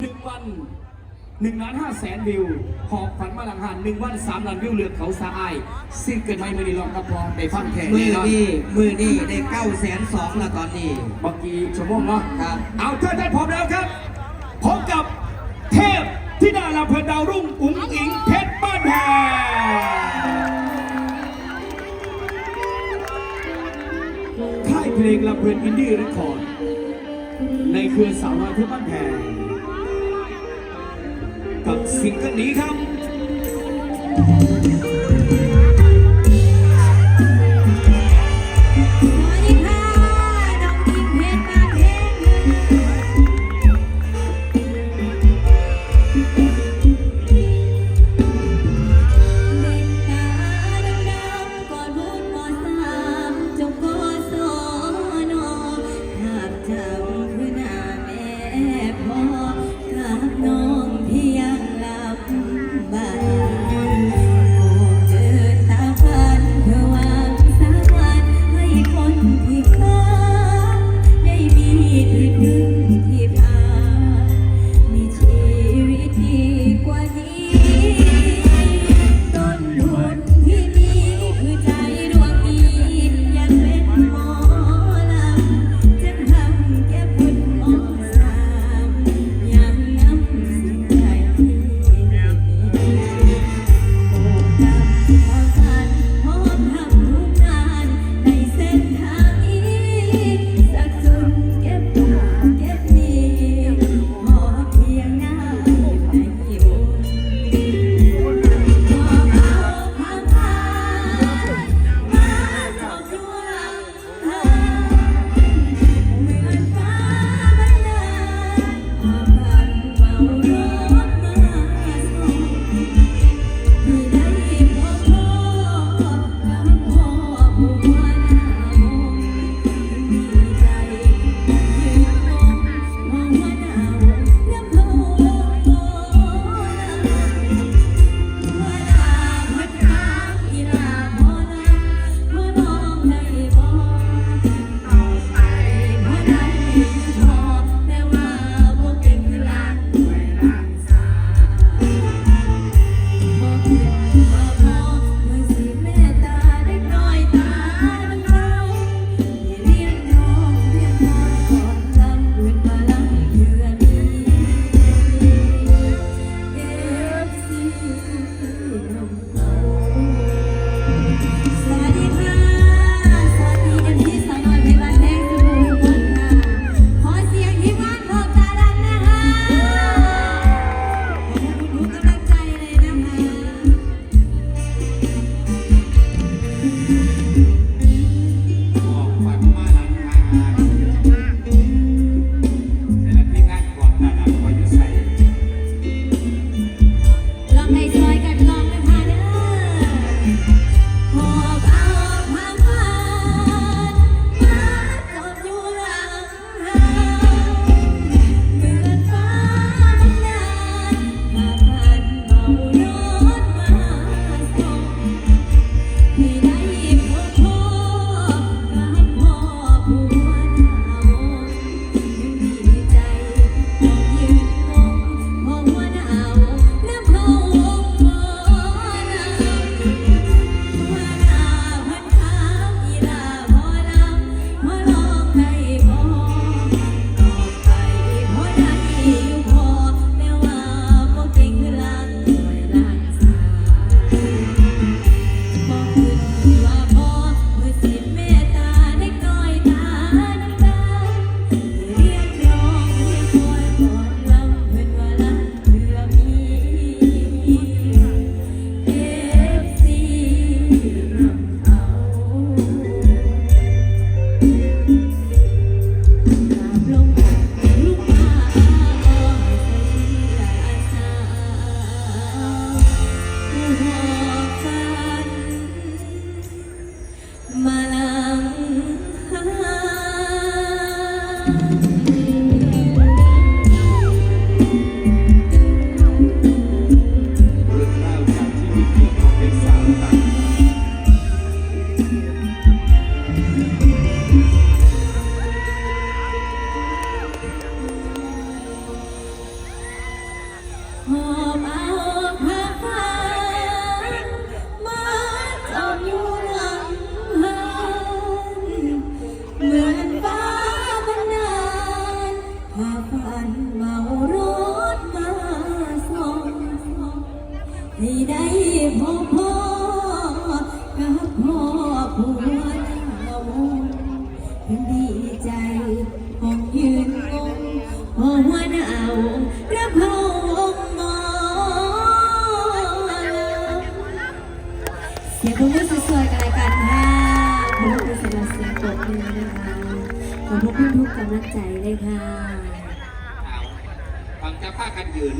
หนึ่งวันหนึ่งล้านห้าแสนวิวหอบฝันมาหลังหันหนึ่งวันสามล้านวิวเลือกเขาสะอายซิ่งเกิดไม่ไม่ได้ลองรับรองได้ฟังแค่มืนี้อเนาะนี่มือนี่ได้เก้าแสนสองแล้วตอนนี้เมื่อกี้ชั่วโมงเนาะครับเอาถ้าท่านพร้อมแล้วครับพบกับเทพที่ดาราเพลินดาวรุ่งอุ๋งอิงเพชรบ้านแพงค่ายเพลงลำเพลินอินดี้เรคคอร์ดในเครือสาวน้อยเพชรบ้านแพง กับซิงเกิลนี้ครับ เรื่องราวจากชีเกี่ยวเกสาวาง นเมารถมาส่งให้ได้พบพ่อกับพ่อผัวเราเพิ่งดีใจหองยืนงงพอหัวหนาวรับเฮาองมอเสียงพวกนี้สวยๆกันเลยกันค่ะขอบคุณสำหรับเสียงปรบมือนะคะขอบคุณทุกกำลังใจเลยค่ะ ยืน